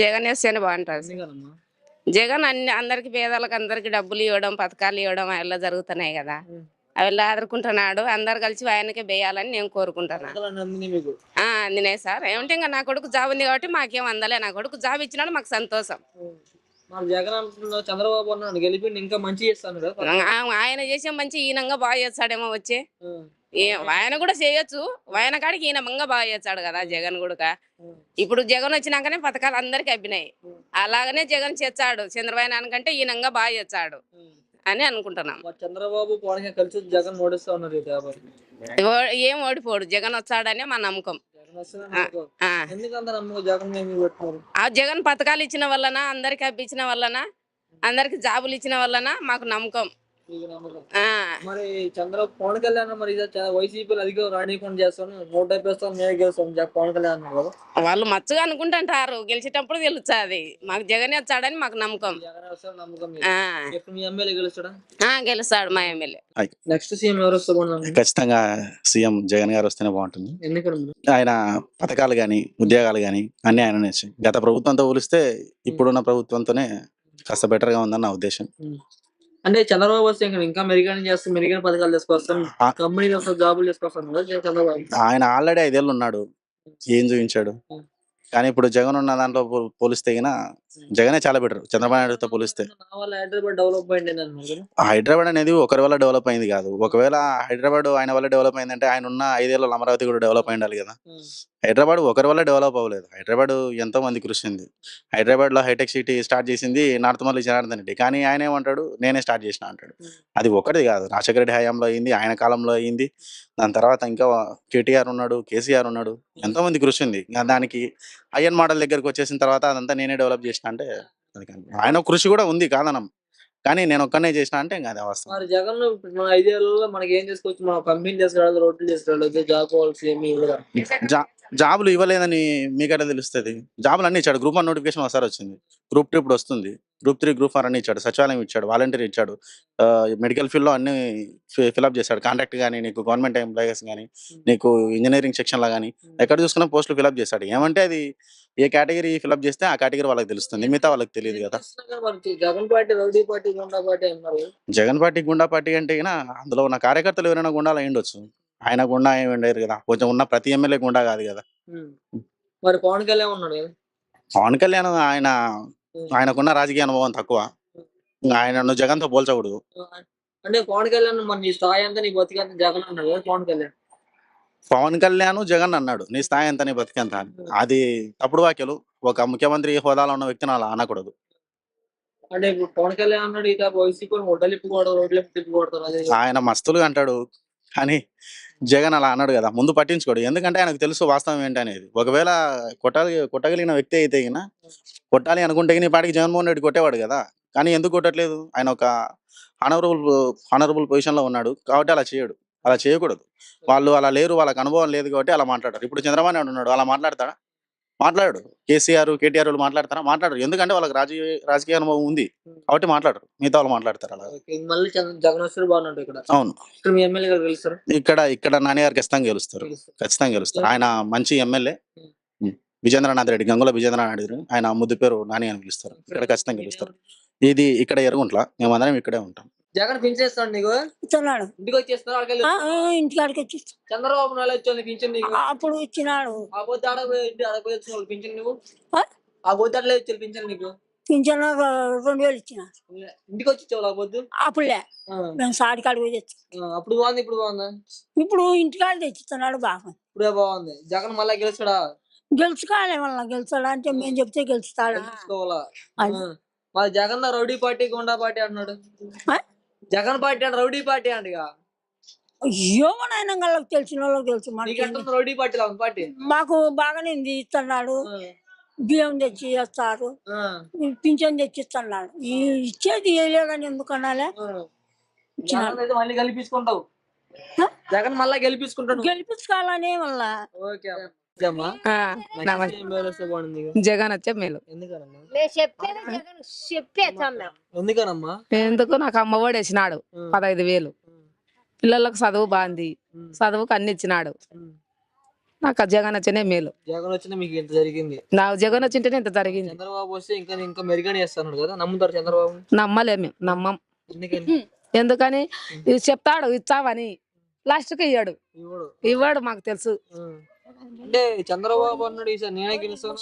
జగన్ వేస్తేనే బాగుంటుంది. జగన్ అన్ని అందరికి పేదలకు అందరికి డబ్బులు ఇవ్వడం పథకాలు ఇవ్వడం అలా జరుగుతున్నాయి కదా. అవి ఆదుకుంటున్నాడు. అందరు కలిసి ఆయనకే వేయాలని నేను కోరుకుంటున్నాను అందినాయి సార్. ఏమంటే ఇంకా నా కొడుకు జాబ్ ఉంది కాబట్టి మాకేం అందలే. నా కొడుకు జాబ్ ఇచ్చినాడు మాకు సంతోషం. చంద్రబాబు ఆయన చేసే మంచి ఈయనంగా బాగా చేస్తాడేమో వచ్చి. ఏ- ఆయన కూడా చేయొచ్చు. ఆయన కాడికి ఈయన మంగా బాగా చేస్తాడు కదా జగన్ కూడా ఇప్పుడు జగన్ వచ్చినాకనే పథకాలు అందరికి అబ్బినాయి అలాగనే జగన్ చేస్తాడు. చంద్రబాబు నాయుడు కంటే ఈయనంగా బాగా చేస్తాడు అని అనుకుంటున్నాం. చంద్రబాబు కలిసి జగన్ ఓడిస్తా ఉన్నారు ఏం ఓడిపోడు. జగన్ వచ్చాడనే మా నమ్మకం. ఆ. జగన్ పథకాలు ఇచ్చిన వల్లన? అందరికి అప్పించిన వల్లన? అందరికి జాబులు ఇచ్చిన వల్లన? మాకు నమ్మకం. మరి చంద్ర పవన్ కళ్యాణ్ మరి వైసీపీలు అధిక రాణీకుండా చేస్తాను. నూట వస్తాను మేమే గెలుస్తాం పవన్ కళ్యాణ్ వాళ్ళు మచ్చగా అనుకుంటుంటారు. గెలిచేటప్పుడు తెలుస్తుంది మాకు జగన్ వచ్చాడని మాకు నమ్మకం. గెలుస్తాడా? ఆ, గెలుస్తాడు మా ఎమ్మెల్యే. నెక్స్ట్ సీఎం ఎవరు వస్తే ఖచ్చితంగా సీఎం జగన్ గారు వస్తేనే బాగుంటుంది. ఆయన పథకాలు కానీ ఉద్యోగాలు కానీ అన్ని ఆయన గత ప్రభుత్వంతో పోలిస్తే ఇప్పుడున్న ప్రభుత్వంతోనే కాస్త better గా ఉందని నా ఉద్దేశం. అంటే చంద్రబాబు వస్తే ఇంకా మెరుగైన చేస్తాం మెరుగైన పథకాలు తీసుకొస్తాం. కంపెనీలు వస్తాం జాబులు తీసుకొస్తాం కదా చంద్రబాబు. ఆయన ఆల్రెడీ ఐదేళ్ళు ఉన్నాడు ఏం చూపించాడు. కానీ ఇప్పుడు జగన్ ఉన్న దాంట్లో పోలిస్తే గిన జగనే చాలా బెటర్ చంద్రబాబు నాయుడుతో పోలిస్తే. హైదరాబాద్ అనేది ఒకరి వల్ల డెవలప్ అయింది కాదు. ఒకవేళ హైదరాబాద్ ఆయన వల్ల డెవలప్ అయిందంటే ఆయన ఉన్న ఐదేళ్ళలో అమరావతి కూడా డెవలప్ అయి ఉండాలి కదా. హైదరాబాద్ ఒకరి వల్ల డెవలప్ అవ్వలేదు. హైదరాబాద్ ఎంతో మంది కృషి ఉంది. హైదరాబాద్లో హైటెక్ సిటీ స్టార్ట్ చేసింది నార్తమల్లి జనార్దన్ రెడ్డి. కానీ ఆయన ఏమంటాడు? నేనే స్టార్ట్ చేసిన అంటాడు. అది ఒకటి కాదు. రాజశేఖర రెడ్డి హయాంలో అయింది ఆయన కాలంలో అయింది. దాని తర్వాత ఇంకా కేటీఆర్ ఉన్నాడు కేసీఆర్ ఉన్నాడు. ఎంతో మంది కృషి ఉంది. దానికి ఐఎన్ మోడల్ దగ్గరకు వచ్చేసిన తర్వాత అదంతా నేనే డెవలప్ చేసిన అంటే అది. ఆయన కృషి కూడా ఉంది కాదనం. కానీ నేను ఒక్కనే చేసిన అంటే ఇంకా అది అవస్థ మరి జగన్ ఇప్పుడు మన ఐదేళ్ళలో మనకి ఏం చేసుకోవచ్చు? మన కంపెనీ చేసుకురావాలి రోడ్లు చేసుకురావాలి జాబ్ కావాల్సి ఏమి జా జాబులు ఇవ్వలేదని మీకైతే తెలుస్తుంది. జాబులు అన్ని ఇచ్చాడు. గ్రూప్ వన్ నోటిఫికేషన్ ఒకసారి వచ్చింది. గ్రూప్ టూ ఇప్పుడు వస్తుంది. గ్రూప్ త్రీ గ్రూప్ ఫోర్ అన్ని ఇచ్చాడు సచివాలయం ఇచ్చాడు వాలంటీర్ ఇచ్చాడు మెడికల్ ఫీల్డ్లో అన్ని ఫిలప్ చేశాడు కాంట్రాక్ట్ కానీ నీకు గవర్నమెంట్ ఎంప్లాయీస్ కానీ నీకు ఇంజనీరింగ్ సెక్షన్లో కానీ ఎక్కడ చూసుకున్నా పోస్టులు ఫిలప్ చేశాడు. ఏమంటే అది ఏ కేటగిరీ ఫిలప్ చేస్తే ఆ కేటగిరీ వాళ్ళకి తెలుస్తుంది మిగతా వాళ్ళకి తెలియదు కదా. Jagan party rowdy party goonda party అన్నారు. జగన్ పార్టీ గుండా పార్టీ అంటే అందులో ఉన్న కార్యకర్తలు ఎవరైనా గుండాలు అయి ఉండొచ్చు ఆయన గుండా ఏమి ఉండరు కదా కొంచెం ఉన్న ప్రతి ఎమ్మెల్యే గుండా కాదు కదా. మరి పవన్ కళ్యాణ్ ఉన్నాడు పవన్ కళ్యాణ్ ఆయన ఆయనకున్న రాజకీయ అనుభవం తక్కువ. ఇంకా ఆయన జగన్తో పోల్చకూడదు. అంటే పవన్ కళ్యాణ్ మన నీ స్థాయి అంతా నీ బతికంత జగన్ అన్నాడు కదా పవన్ కళ్యాణ్. పవన్ కళ్యాణ్ జగన్ అన్నాడు నీ స్థాయి ఎంత నీ బతికెంత అని. అది తప్పుడు వ్యాఖ్యలు. ఒక ముఖ్యమంత్రి హోదాలో ఉన్న వ్యక్తిని అలా అనకూడదు. అంటే ఇప్పుడు పవన్ కళ్యాణ్ అన్నాడు ఇక వైసీపీ హోటల్ ఇప్పుకోవడం రోడ్లు ఆయన మస్తులుగా అంటాడు కానీ జగన్ అలా అన్నాడు కదా ముందు పట్టించుకోడు. ఎందుకంటే ఆయనకు తెలుసు వాస్తవం ఏంటి అనేది ఒకవేళ కొట్టాలి కొట్టగలిగిన వ్యక్తి అయితే గిన కొట్టాలి అనుకుంటే నీ పాటికి జగన్మోహన్ రెడ్డి కొట్టేవాడు కదా. కానీ ఎందుకు కొట్టట్లేదు? ఆయన ఒక హానరబుల్ హానరబుల్ పొజిషన్లో ఉన్నాడు కాబట్టి అలా చేయడు. అలా చేయకూడదు. వాళ్ళు అలా లేరు వాళ్ళకి అనుభవం లేదు కాబట్టి అలా మాట్లాడారు. ఇప్పుడు చంద్రబాబు నాయుడు ఉన్నాడు అలా మాట్లాడతాడా? మాట్లాడు కేసీఆర్ కేటీఆర్ వాళ్ళు మాట్లాడతారా? మాట్లాడరు. ఎందుకంటే వాళ్ళకి రాజకీయ రాజకీయ అనుభవం ఉంది. కాబట్టి మాట్లాడరు. మిగతా వాళ్ళు మాట్లాడతారు అలా మళ్ళీ జగన్ బాగున్నాడు ఇక్కడ. అవును. ఇక్కడ మీ ఎమ్మెల్యే ఇక్కడ ఇక్కడ నాని గారు ఖచ్చితంగా గెలుస్తారు. ఖచ్చితంగా గెలుస్తారు. ఆయన మంచి ఎమ్మెల్యే. విజేంద్రనాథ్ రెడ్డి గంగుల విజేంద్రనాథ్ రెడ్డి ఆయన ముద్దు పేరు నాని అని పిలుస్తారు. ఇక్కడ ఖచ్చితంగా గెలుస్తారు ఇది ఇక్కడ ఎరుగుంట్ల మేమందరం ఇక్కడే ఉంటాం. జగన్ నీకు? ఇస్తున్నాడు ఇంటికి వచ్చేస్తారు అక్కడికి ఆ, వెళ్ళి? ఆ, ఇంటికాడికి వచ్చి ఇస్తా- చంద్రబాబు నాయుడు వచ్చి పింఛన్ నీకు? అప్పుడు ఇచ్చినాడు. ఆ పింఛన్ నువ్వు ఆ? అట్లే వచ్చారు పింఛన్ నీకు? పింఛన్ రెండు వేలు ఇచ్చిన. ఇంటికి వచ్చి ఇచ్చావు ఆ పొద్దు అప్పుడులే ఆ, మేము సాడి కాడికి పోయి తెచ్చి అప్పుడు బాగుంది ఇప్పుడు బాగుందా? ఇప్పుడు ఇంటికాడ తెచ్చిస్తున్నాడు బాగా ఇప్పుడే బాగుంది. జగన్ మళ్ళా గెలుస్తాడా? గెలుచుకోవాలి మళ్ళీ గెలుస్తాడా అంటే మేము చెప్తే గెలుస్తాడా? అది. మరి Jagan rowdy party goonda party అంటున్నాడు. ఆ? జగన్ పార్టీ అంటే రౌడీ పార్టీ అంటగా? ఏమనైనా వాళ్ళకి తెలిసిన వాళ్ళకి తెలుసు మనకి రౌడీ పార్టీ ఉంది పార్టీ? మాకు బాగానే ఉంది ఇస్తున్నాడు. బియ్యం తెచ్చి ఇస్తారు. ఆ, పింఛన్ తెచ్చి ఇస్తున్నాడు. ఈ ఇచ్చేది వేయలేదని ఎందుకు అనాలే? ఆ. జగన్ అయితే మళ్ళీ గెలిపించుకుంటావు? జగన్ మళ్ళా గెలిపించుకుంటాడు. గెలిపించుకోవాలనే మళ్ళా. ఓకే అమ్మా. జగన్ వచ్చే మేలు. ఎందుకనమ్మా? ఎందుకు? నాకు అమ్మఒడి వేసినాడు ఉమ్, పదహైదు వేలు. పిల్లలకు చదువు బాగుంది. ఉమ్, చదువుకు అన్ని ఇచ్చినాడు. నాకు ఆ జగన్ వచ్చినే మేలు. జగన్ వచ్చినా మీకు ఇంత జరిగింది. నాకు జగన్ వచ్చింటేనే ఇంత జరిగింది. చంద్రబాబు వస్తే ఇంకా ఇంకా మెరుగని కదా? నమ్ముతారు చంద్రబాబు? నమ్మలేము మేము నమ్మం. ఎందుకని? ఇది చెప్తాడు ఇచ్చావని. లాస్ట్కి ఇయ్యాడు. ఇవ్వడు. ఇవ్వడు మాకు తెలుసు. అంటే చంద్రబాబు అన్నాడు ఈసారి నేనే గెలుస్తాను.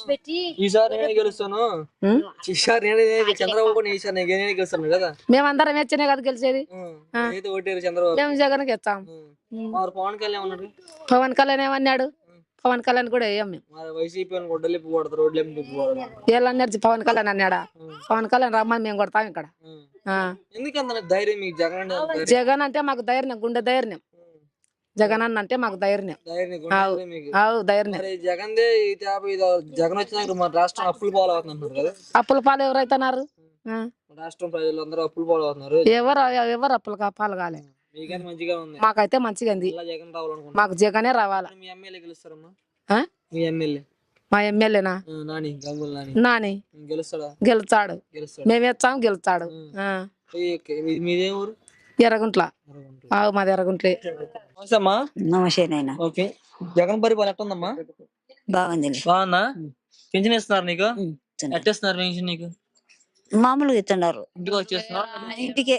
ఈసారి నేనే గెలుస్తాను? ఈసారి నేనే చంద్రబాబు ఈసారి నేను గెలుస్తాను కదా. మేమందరం వచ్చనే కదా గెలిచేది. అయితే ఓటేరు చంద్రబాబు. మేము జగన్కి ఇస్తాం. మరి పవన్ కళ్యాణ్ ఉన్నాడు పవన్ కళ్యాణ్ ఏమన్నాడు? పవన్ కళ్యాణ్ కూడా వేయం మేము. వైసీపీ అని గొడ్డలు ఇప్పు కొడతారు. రోడ్లు అన్నారు పవన్ కళ్యాణ్ అన్నాడా. పవన్ కళ్యాణ్ రమ్మని మేము కొడతాం ఇక్కడ. ఎందుకంత ధైర్యం మీకు జగన్? జగన్ అంటే మాకు ధైర్యం గుండె ధైర్యం. జగన్ అన్న అంటే మాకు ధైర్యం. ఆవు. ధైర్యం. జగన్ జగన్ వచ్చినాక మన రాష్ట్రం అప్పులు పాలవుతున్నారు కదా. అప్పుల పాలు ఎవరైతున్నారు. రాష్ట్రం ప్రజలు అందరూ అప్పులు పాలవుతున్నారు. ఎవరు ఎవరు అప్పులు పాలు కాలే. మీకైతే మంచిగా ఉంది. మాకు జగనే రావాలా. మీ ఎమ్మెల్యే? మీ ఎమ్మెల్యే. మా ఎమ్మెల్యేనా? నాని గెలుస్తాడా? గెలుస్తాడు. గెలుస్తాడు? మేము ఇచ్చాం గెలుస్తాడు మీదే ఊరు? ఎర్రగుంట్ల. ఆవు మాది ఎర్రగుంట్లే. నమస్తే అమ్మా నమస్తే నాయన. ఓకే. జగన్ పరిపాలన ఎట్టుందమ్మా బాగుంది? బాగుందా పింఛన్ ఇస్తున్నారు నీకు? ఎట్టేస్తున్నారు పెన్షన్ నీకు? మామూలుగా ఇస్తున్నారు. ఇంటికి వచ్చేస్తున్నారు ఇంటికి.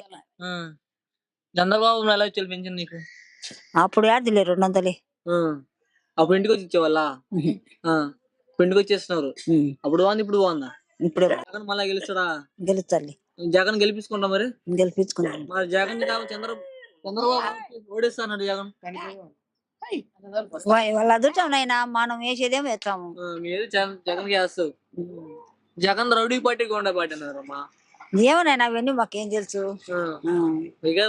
చంద్రబాబు ఎలా వచ్చేది పెన్షన్ నీకు? అప్పుడు యాదిలే రెండు వందలే. ఆ. అప్పుడు ఇంటికి వచ్చి ఇచ్చేవాళ్ళ? ఇప్పుడు ఇంటికి వచ్చేస్తున్నారు. అప్పుడు బాగుంది? ఇప్పుడు బాగుందా? ఇప్పుడు జగన్ మళ్ళా గెలుస్తాడా? గెలుస్తాలి జగన్ గెలిపించుకుంటా మరి? గెలిపించుకున్నాను. మరి జగన్ చంద్ర చంద్రబాబు ఓడిస్తాడు జగన్. వాళ్ళ అదృష్టం నాయన మనం వేసేదేమో వేస్తాము. మీరు జగన్ వేస్తావు జగన్ రౌడీ పార్టీకి ఉండే పార్టీ అన్నారు అమ్మా ఏమోనైనా అవన్నీ మాకేం తెలుసు.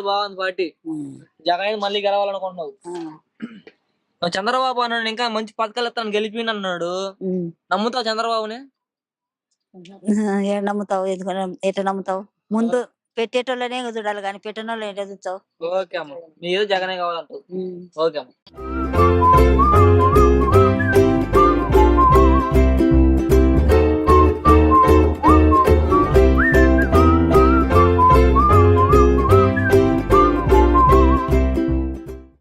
బాగుంది పార్టీ. జగన్ మళ్ళీ గెలవాలనుకుంటున్నావు. చంద్రబాబు అన్నాడు ఇంకా మంచి పథకాలు ఇస్తాను గెలిపిన అన్నాడు. నమ్ముతావు చంద్రబాబుని? ఏం నమ్ముతావు? ఎందుకంటే ఎట్లా నమ్ముతావు? ముందు పెట్టేటోళ్ళనే చూడాలి కానీ పెట్టిన వాళ్ళు ఎట్లా చూస్తావు? ఓకే అమ్మ. మీరు జగనే కావాలంటావు. ఓకే అమ్మ.